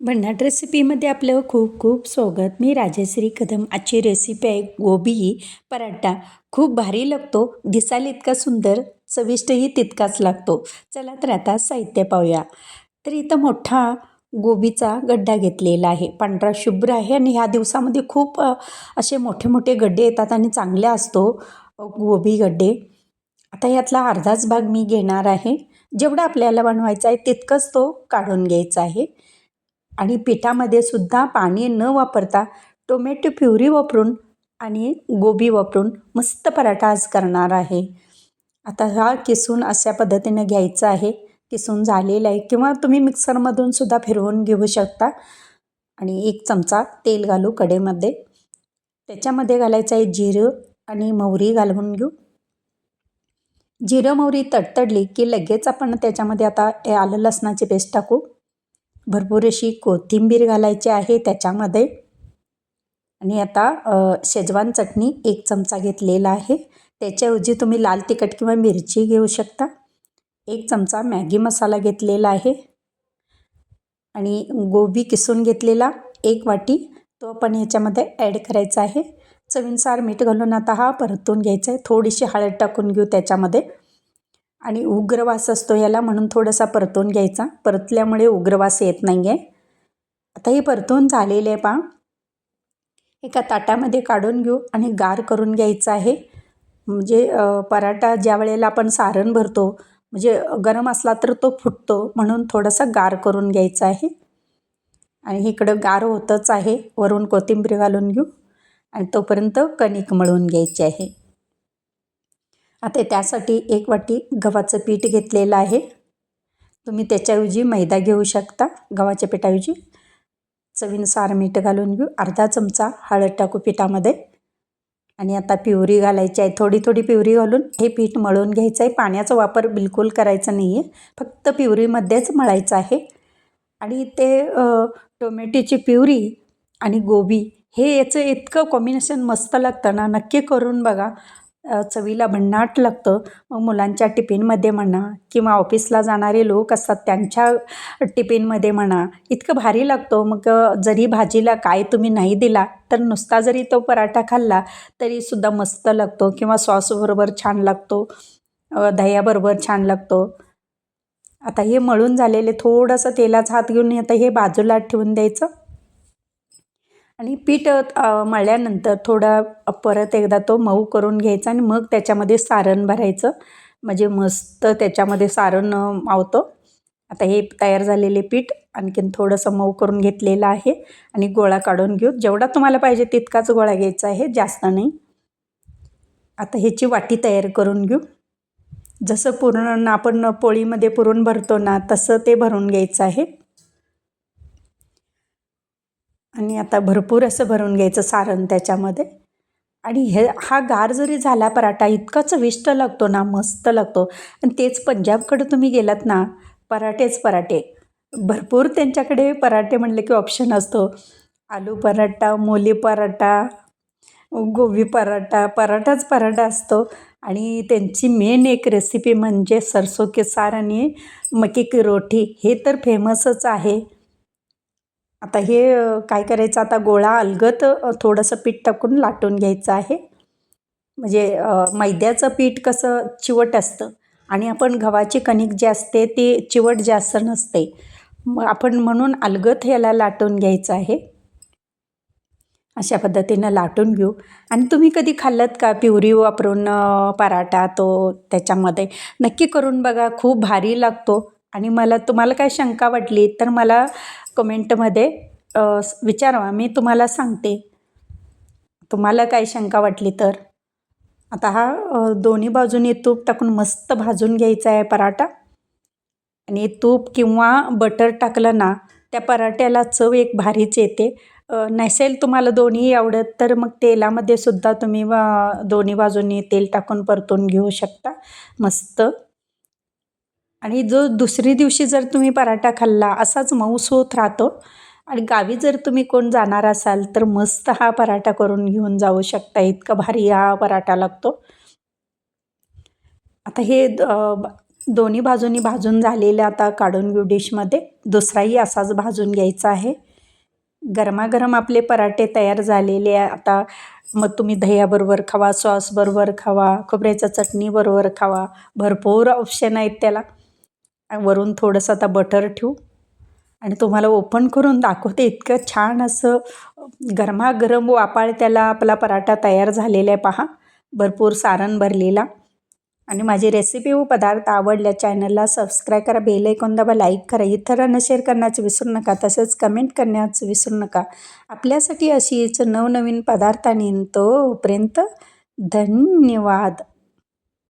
भन्नाट रेसिपीमध्ये आपलं खूप खूप स्वागत. मी राजश्री कदम. आजची रेसिपी आहे गोबी पराठा. खूप भारी लागतो. दिसायला इतका सुंदर चविष्टही तितकाच लागतो. चला तर आता साहित्य पाहूया. तर इथं मोठा गोबीचा गड्डा घेतलेला आहे. पांढरा शुभ्र आहे आणि ह्या दिवसामध्ये खूप असे मोठे मोठे गड्डे येतात आणि चांगले असतो गोबी गड्डे. आता यातला अर्धाच भाग मी घेणार आहे. जेवढा आपल्याला बनवायचा आहे तितकंच तो काढून घ्यायचा आहे. आणि पिठामध्ये सुद्धा पाणी न वापरता टोमॅटो प्युरी वापरून आणि गोबी वापरून मस्त पराठा आज करणार आहे. आता हा किसून अशा पद्धतीने घ्यायचा आहे. किसून झालेला आहे किंवा तुम्ही मिक्सरमधून सुद्धा फिरवून घेऊ शकता. आणि एक चमचा तेल घालू कडेमध्ये त्याच्यामध्ये घालायचं आहे जिरं आणि मोहरी घालवून घेऊ. जिरं मोहरी तडतडली की लगेच आपण त्याच्यामध्ये आता हे आलं लसणाची पेस्ट टाकू. भरपूर अशी कोथिंबीर घालायची आहे त्याच्यामध्ये. आणि आता शेजवान चटणी एक चमचा घेतलेला आहे. त्याच्याऐवजी तुम्ही लाल तिखट किंवा मिरची घेऊ शकता. एक चमचा मॅगी मसाला घेतलेला आहे. आणि गोबी किसून घेतलेला एक वाटी. तो आपण ह्याच्यामध्ये ॲड करायचा आहे. चवीनुसार मीठ घालून आता हा परतून घ्यायचा आहे. थोडीशी हळद टाकून घेऊ त्याच्यामध्ये. आणि उग्रवास असतो याला म्हणून थोडासा परतून घ्यायचा. परतल्यामुळे उग्रवास येत नाही आहे आता हे परतून झालेले आहे पा एका ताटामध्ये काढून घेऊ आणि गार करून घ्यायचं आहे. म्हणजे पराठा ज्या वेळेला आपण सारण भरतो म्हणजे गरम असला तर तो फुटतो म्हणून थोडासा गार करून घ्यायचा आहे. आणि इकडं गार होतच आहे. वरून कोथिंबीर घालून घेऊ आणि तोपर्यंत कणिक मळून घ्यायची आहे. आता त्यासाठी एक वाटी गव्हाचं पीठ घेतलेलं आहे. तुम्ही त्याच्याऐवजी मैदा घेऊ शकता. गव्हाच्या पिठाऐवजी चवीनुसार मीठ घालून घेऊ. अर्धा चमचा हळद टाकू पिठामध्ये. आणि आता पिवरी घालायची आहे. थोडी थोडी पिवरी घालून हे पीठ मळून घ्यायचं आहे. पाण्याचा वापर बिलकुल करायचा नाही आहे फक्त पिवरीमध्येच मळायचं आहे. आणि ते टोमॅटोची प्युरी आणि गोबी हे याचं इतकं कॉम्बिनेशन मस्त लागतं ना. नक्की करून बघा. चवीला भन्नाट लागतं. मग मुलांच्या टिफिनमध्ये म्हणा किंवा ऑफिसला जाणारे लोक असतात त्यांच्या टिफिनमध्ये म्हणा इतकं भारी लागतो. मग जरी भाजीला काय तुम्ही नाही दिला तर नुसता जरी तो पराठा खाल्ला तरीसुद्धा मस्त लागतो किंवा सॉसबरोबर छान लागतो. दह्याबरोबर छान लागतो. आता हे मळून झालेले थोडंसं तेलाचा हात घेऊन आता हे बाजूला ठेवून द्यायचं. आणि पीठ मळल्यानंतर थोडा परत एकदा तो मऊ करून घ्यायचा आणि मग त्याच्यामध्ये सारण भरायचं. म्हणजे मस्त त्याच्यामध्ये सारण मावतं. आता हे तयार झालेले पीठ आणखीन थोडंसं मऊ करून घेतलेलं आहे आणि गोळा काढून घेऊ. जेवढा तुम्हाला पाहिजे तितकाच गोळा घ्यायचा आहे जास्त नाही. आता ह्याची वाटी तयार करून घेऊ. जसं पुरण आपण पोळीमध्ये पुरण भरतो ना तसं ते भरून घ्यायचं आहे. आणि आता भरपूर असं भरून घ्यायचं सारण त्याच्यामध्ये. आणि हे हा गार जरी झाला पराठा इतका चविष्ट लागतो ना मस्त लागतो. आणि तेच पंजाबकडे तुम्ही गेलात ना पराठेच पराठे. भरपूर त्यांच्याकडे पराठे म्हणले की ऑप्शन असतो. आलू पराठा मोली पराठा गोबी पराठा पराठाच पराठा असतो. आणि त्यांची मेन एक रेसिपी म्हणजे सरसो के सार आणि मकी की रोटी हे तर फेमसच आहे. आता हे काय करायचं? आता गोळा अलगत थोडंसं पीठ टाकून लाटून घ्यायचं आहे. म्हणजे मैद्याचं पीठ कसं चिवट असतं आणि आपण गव्हाची कणिक जी असते ती चिवट जास्त नसते. मग आपण म्हणून अलगत ह्याला लाटून घ्यायचं आहे. अशा पद्धतीनं लाटून घेऊ. आणि तुम्ही कधी खाल्लत का प्युरी वापरून पराठा तो त्याच्यामध्ये? नक्की करून बघा. खूप भारी लागतो. आणि मला तुम्हाला काय शंका वाटली तर मला कमेंटमध्ये विचारवा. मी तुम्हाला सांगते. तुम्हाला काय शंका वाटली तर. आता हा दोन्ही बाजूने तूप टाकून मस्त भाजून घ्यायचा आहे पराठा. आणि तूप किंवा बटर टाकलं ना त्या पराठ्याला चव एक भारीच येते. नसेल तुम्हाला दोन्ही आवडत तर मग तेलामध्ये सुद्धा तुम्ही दोन्ही बाजूनी तेल टाकून परतून घेऊ शकता. मस्त. आणि जो दुसरी दिवशी जर तुम्ही पराठा खाल्ला असाच मऊस होत राहतो. आणि गावी जर तुम्ही कोण जाणार असाल तर मस्त हा पराठा करून घेऊन जाऊ शकता. इतका भारी हा पराठा लागतो. आता हे द- ब- दोन्ही बाजूनी भाजून झालेलं आता काढून घेऊ डिशमध्ये. दुसराही असाच भाजून घ्यायचा आहे. गरमागरम आपले पराठे तयार झालेले आहे. आता मग तुम्ही दह्याबरोबर खावा सॉसबरोबर खावा खोबऱ्याच्या चटणीबरोबर खावा. भरपूर ऑप्शन आहेत त्याला. वरून थोडंसं आता बटर ठेवू. आणि तुम्हाला ओपन करून दाखवते इतकं छान असं गरमागरम वापाळ त्याला आपला पराठा तयार झालेला आहे पहा. भरपूर सारण भरलेला. आणि माझी रेसिपी व पदार्थ आवडल्या चॅनलला सबस्क्राईब करा बेल ऐकून दाबा लाईक करा. इतरांना शेअर करण्याचं विसरू नका तसंच कमेंट करण्याचं विसरू नका. आपल्यासाठी अशीच नवनवीन पदार्थ तोपर्यंत धन्यवाद.